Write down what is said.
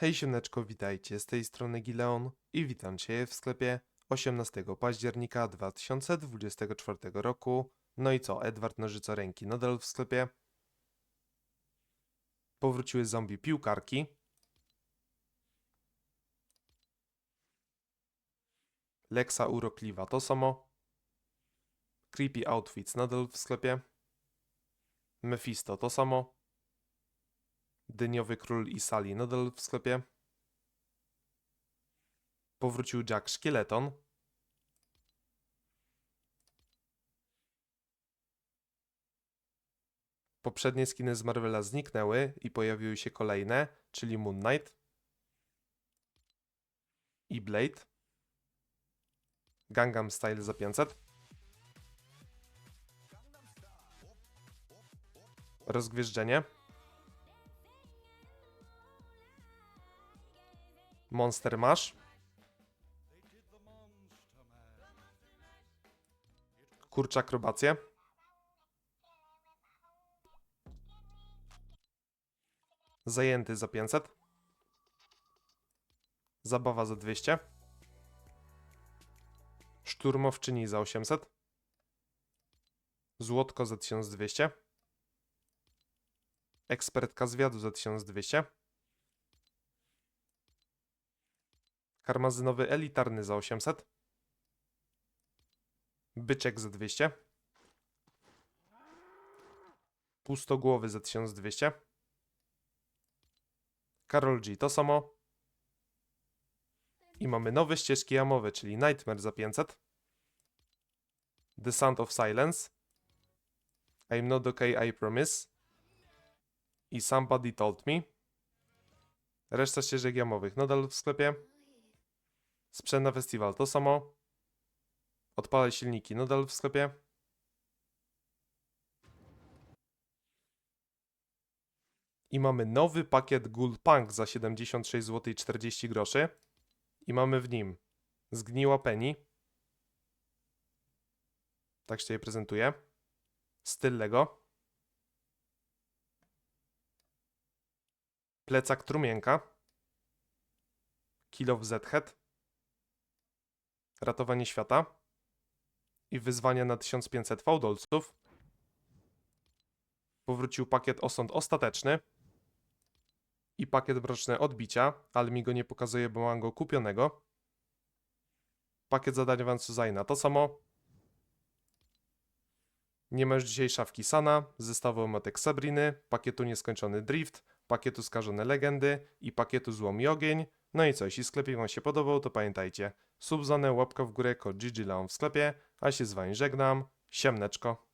Hej siemneczko, witajcie, z tej strony Gileon i witam Cię w sklepie 18 października 2024 roku. No i co, Edward Nożycoręki nadal w sklepie. Powróciły zombie piłkarki. Lexa urokliwa to samo. Creepy Outfits nadal w sklepie. Mephisto to samo. Dyniowy Król i Sally nadal w sklepie. Powrócił Jack Szkieleton. Poprzednie skiny z Marvela zniknęły i pojawiły się kolejne, czyli Moon Knight i Blade. Gangnam Style za 500. Rozgwieżdżenie. Monster Mash. Kurcz akrobację. Zajęty za 500. Zabawa za 200. Szturmowczyni za 800. Złotko za 1200. Ekspertka zwiadu za 1200. Karmazynowy elitarny za 800. Byczek za 200. Pustogłowy za 1200. Karol G to samo. I mamy nowe ścieżki jamowe, czyli Nightmare za 500. The Sound of Silence. I'm not okay, I promise. I Somebody Told Me. Reszta ścieżek jamowych nadal w sklepie. Sprzęt na festiwal to samo. Odpalaj silniki nadal w sklepie. I mamy nowy pakiet Ghoul Punk za 76 zł 40 groszy. I mamy w nim zgniła Penny. Tak się je prezentuje. Styl Lego. Plecak Trumienka. Kill of Z-Head. Ratowanie świata i wyzwania na 1500 fałdolców. Powrócił pakiet osąd ostateczny i pakiet mroczne odbicia, ale mi go nie pokazuje, bo mam go kupionego. Pakiet zadania Van Suzajna to samo. Nie ma już dzisiaj szafki Sana, zestawu emotek Sabriny, pakietu Nieskończony Drift, pakietu Skażone Legendy i pakietu Złom i Ogień. No i co, jeśli sklepik Wam się podobał, to pamiętajcie, subzonę, łapka w górę, kod GGLeon w sklepie, a się z Wami żegnam, siemneczko.